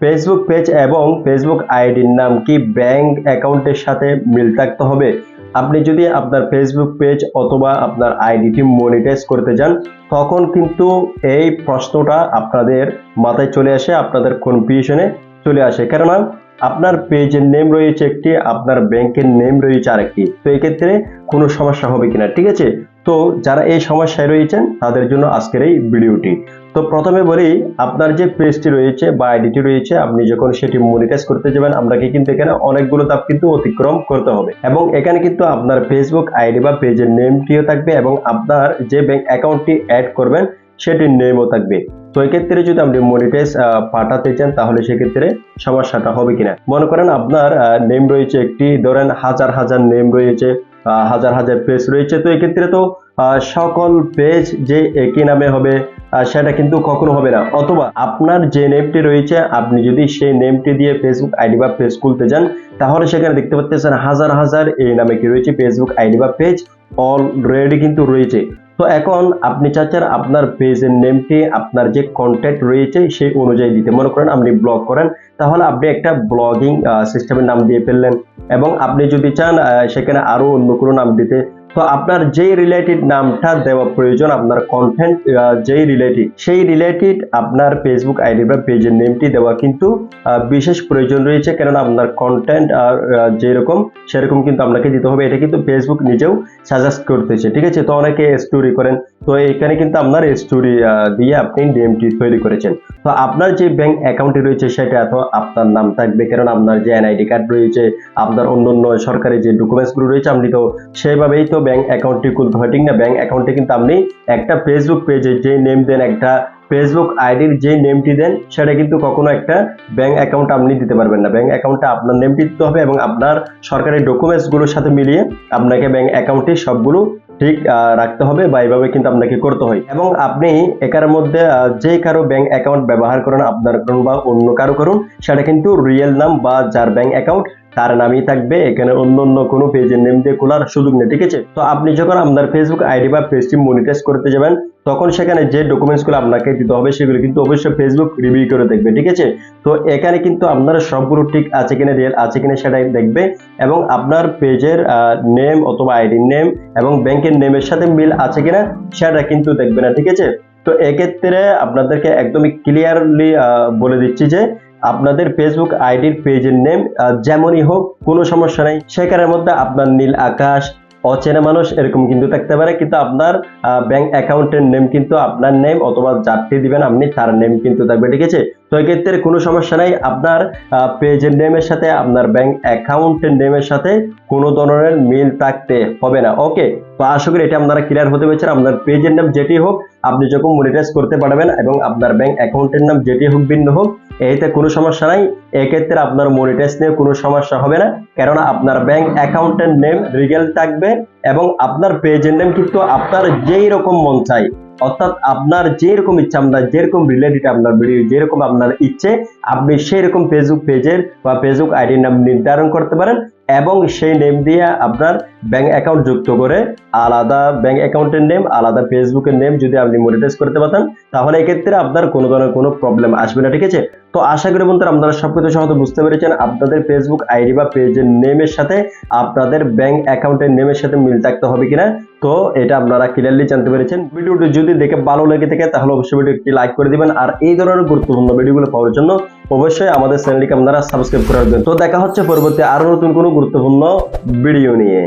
Facebook page এবং Facebook আইডির নাম কি? ব্যাংক অ্যাকাউন্টের সাথে মিল থাকতে হবে। আপনি যদি আপনার ফেসবুক পেজ অথবা আপনার আইডিটি মনিটাইজ করতে যান, তখন কিন্তু এই প্রশ্নটা আপনাদের মাথায় চলে আসে, আপনাদের কনফিউশনে চলে আসে। কেননা আপনার পেজের নেম রয়েছে একটি, আপনার ব্যাংকের নেম রয়েছে আরেকটি। তো এক্ষেত্রে কোনো সমস্যা হবে কিনা, ঠিক আছে? তো যারা এই সমস্যায় রয়েছেন, তাদের জন্য আজকের এই ভিডিওটি তো প্রথমে বলি, আপনার যে পেজটি রয়েছে বা আইডিটি রয়েছে, আপনি যখন সেটি মনিটাইজ করতে যাবেন, আপনাকে কিন্তু এখানে অনেকগুলো ধাপ কিন্তু অতিক্রম করতে হবে। এবং এখানে কিন্তু আপনার ফেসবুক আইডি বা পেজের নেমটিও থাকবে এবং আপনার যে ব্যাংক অ্যাকাউন্টটি অ্যাড করবেন, সেটির নেমও থাকবে। তো এক্ষেত্রে যদি আপনি মনিটাইজ পাঠাতে চান, তাহলে সেক্ষেত্রে সমস্যাটা হবে কিনা? মনে করেন আপনার নেম রয়েছে একটি, ধরেন হাজার হাজার নেম রয়েছে হাজার হাজার পেজ রয়েছে, তো এক্ষেত্রে তো সকল পেজ যে একই নামে হবে সেটা কিন্তু কখনো হবে না। অথবা আপনার যে নেমটি রয়েছে, আপনি যদি সেই নেমটি দিয়ে ফেসবুক আইডি বা পেজ খুলতে যান, তাহলে সেখানে দেখতে পাচ্ছেন হাজার হাজার এই নামে কি রয়েছে ফেসবুক আইডি বা পেজ অলরেডি কিন্তু রয়েছে। তো এখন আপনি চাচ্ছেন আপনার পেজের নেমটি আপনার যে কন্ট্যাক্ট রয়েছে সেই অনুযায়ী দিতে। মনে করেন আপনি ব্লগ করেন, তাহলে আপনি একটা ব্লগিং সিস্টেমের নাম দিয়ে ফেললেন। এবং আপনি যদি চান সেখানে আরও অন্য কোনো নাম দিতে তো আপনার যেই রিলেটেড নামটা দেওয়া প্রয়োজন, আপনার কন্টেন্ট যেই রিলেটেড সেই রিলেটেড আপনার ফেসবুক আইডি বা পেজের নেমটি দেওয়া কিন্তু বিশেষ প্রয়োজন রয়েছে। কেননা আপনার কন্টেন্ট আর যেরকম, সেরকম কিন্তু আপনাকে দিতে হবে। এটা কিন্তু ফেসবুক নিজেও সাজেস্ট করতেছে, ঠিক আছে? তো অনেকে স্টোরি করেন তো এখানে কিন্তু আপনার স্টোরি দিয়ে আপনি ডিএমটি তৈরি করেছেন। তো আপনার যে ব্যাংক অ্যাকাউন্টে রয়েছে সেটা তো আপনার নাম থাকবে কারণ আপনার যে এনআইডি কার্ড রয়েছে, আপনার অন্য অন্য সরকারি যে ডকুমেন্টসগুলো রয়েছে আপনি তো সেইভাবেই তো ব্যাংক অ্যাকাউন্টটি খুলতে হয় ঠিক না ব্যাংক অ্যাকাউন্টে কিন্তু আপনি একটা ফেসবুক পেজে যে নেম দেন, একটা ফেসবুক আইডির যে নেমটি দেন, সেটা কিন্তু কখনো একটা ব্যাংক অ্যাকাউন্ট আপনি দিতে পারবেন না। ব্যাংক অ্যাকাউন্টে আপনার নেমটি দিতে হবে এবং আপনার সরকারি ডকুমেন্টসগুলোর সাথে মিলিয়ে আপনাকে ব্যাংক অ্যাকাউন্টে সবগুলো ঠিক রাখতে হবে বা এইভাবে কিন্তু আপনাকে করতে হয়। এবং আপনি একার মধ্যে যে কারও ব্যাংক অ্যাকাউন্ট ব্যবহার করেন, আপনার করুন বা অন্য কারও করুন, সেটা কিন্তু রিয়েল নাম বা যার ব্যাংক অ্যাকাউন্ট তার নামই থাকবে। এখানে অন্য অন্য কোনো পেজের নেম দিয়ে খোলার সুযোগ নেই, ঠিক আছে? তো আপনি যখন আপনার ফেসবুক আইডি বা পেজটি মনিটাইজ করতে যাবেন তখন সেখানে যে ডকুমেন্টসগুলো আপনাকে দিতে হবে সেগুলো কিন্তু অবশ্যই ফেসবুক রিভিউ করে দেখবে, ঠিক আছে? তো এখানে কিন্তু আপনার সবগুলো ঠিক আছে কিনা রিয়েল আছে কিনা সেটাই দেখবে এবং আপনার পেজের নেম অথবা আইডির নেম এবং ব্যাংকের নেমের সাথে মিল আছে কিনা সেটা কিন্তু দেখবে না, ঠিক আছে? তো এক্ষেত্রে আপনাদেরকে একদমই ক্লিয়ারলি বলে দিচ্ছি যে আপনাদের ফেসবুক আইডির পেজের নেম যেমনই হোক কোনো সমস্যা নেই। সেখানের মধ্যে আপনার নীল আকাশ অচেনা মানুষ এরকম কিন্তু থাকতে পারে, কিন্তু আপনার ব্যাংক অ্যাকাউন্টের নেম কিন্তু আপনার নেম অথবা যাত্রী দিবেন, আপনি তার নেম কিন্তু থাকবে, ঠিক আছে? তো এক্ষেত্রে কোনো সমস্যা নাই, আপনার পেজের নেমের সাথে, আপনার ব্যাংক অ্যাকাউন্টের নেমের সাথে কোনো ধরনের মিল থাকতে হবে না। ওকে তো আশা করি এটা আপনারা ক্লিয়ার হতে পেরেছেন, আপনার পেজের নাম যেটি হোক, আপনি যখন মনিটাইজ করতে পারবেন এবং আপনার ব্যাংক অ্যাকাউন্টের নাম যেটি হোক, ভিন্ন হোক এতে কোনো সমস্যা নাই। এক্ষেত্রে আপনার মনিটাইজ নিয়ে কোনো সমস্যা হবে না। কেননা আপনার ব্যাংক অ্যাকাউন্টের নেম রিগেল থাকবে এবং আপনার পেজের নেম কিন্তু আপনার যেই রকম মন চাই অর্থাৎ আপনার যেরকম ইচ্ছা, আপনার যেরকম রিলেটেড আপনার ভিডিও যেরকম আপনার ইচ্ছে, আপনি সেই রকম ফেসবুক পেজের বা ফেসবুক আইডির নাম নির্ধারণ করতে পারেন। এবং সেই নেম দিয়ে আপনার ব্যাংক অ্যাকাউন্ট যুক্ত করে আলাদা ব্যাংক অ্যাকাউন্টের নেম আলাদা ফেসবুকের নেম যদি আপনি মনিটাইজ করতে পারেন তাহলে এক্ষেত্রে আপনার কোনো ধরনের কোনো প্রবলেম আসবে না, ঠিক আছে? তো আশা করি বন্ধুরা আপনারা সবকিছু সহজে বুঝতে পেরেছেন। আপনাদের ফেসবুক আইডি বা পেজের নেমের সাথে আপনাদের ব্যাংক অ্যাকাউন্টের নেমের সাথে মিল থাকতে হবে কিনা, তো এটা আপনারা ক্লিয়ারলি জানতে পেরেছেন। ভিডিওটি যদি দেখে ভালো লেগে থাকে, তাহলে অবশ্যই ভিডিও একটি লাইক করে দিবেন। আর এই ধরনের গুরুত্বপূর্ণ ভিডিওগুলো পাওয়ার জন্য অবশ্যই আমাদের চ্যানেলটিকে আপনারা সাবস্ক্রাইব করে রাখবেন। তো দেখা হচ্ছে পরবর্তী আরও নতুন কোনো গুরুত্বপূর্ণ ভিডিও নিয়ে।